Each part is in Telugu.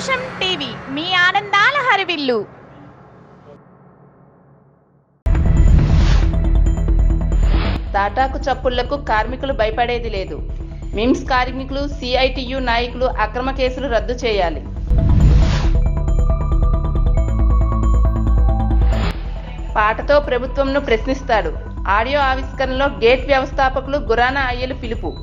మీ ఆనందాల హరివిల్లు తాటాకు చప్పుళ్ళకు కార్మికులు భయపడేది లేదు. మిమ్స్ కార్మికులు సిఐటియు నాయకులు అక్రమ కేసులు రద్దు చేయాలి. పాటతో ప్రభుత్వంను ప్రశ్నిస్తాడు. ఆడియో ఆవిష్కరణలో గేట్ వ్యవస్థాపకులు గురానా అయ్యలు పిలుపు.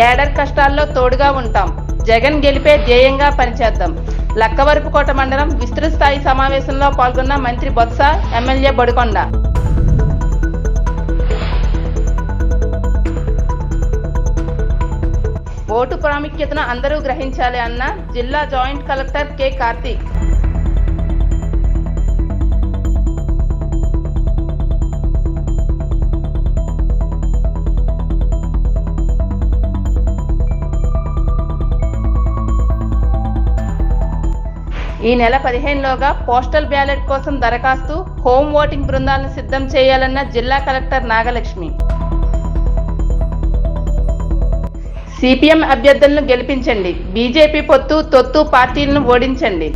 కేడర్ కష్టాల్లో తోడుగా ఉంటాం. జగన్ గెలిపే ధ్యేయంగా పనిచేద్దాం. లక్కవరపుకోట మండలం విస్తృత స్థాయి సమావేశంలో పాల్గొన్న మంత్రి బొత్స ఎమ్మెల్యే బొడికొండ. ఓటు ప్రాముఖ్యతను అందరూ గ్రహించాలి అన్న జిల్లా జాయింట్ కలెక్టర్ కె కార్తీక్. ఈ నెల పదిహేనులోగా పోస్టల్ బ్యాలెట్ కోసం దరఖాస్తు హోమ్ ఓటింగ్ బృందాలను సిద్ధం చేయాలన్న జిల్లా కలెక్టర్ నాగలక్ష్మి. సిపిఎం అభ్యర్థులను గెలిపించండి. బీజేపీ పొత్తు తొత్తు పార్టీలను ఓడించండి.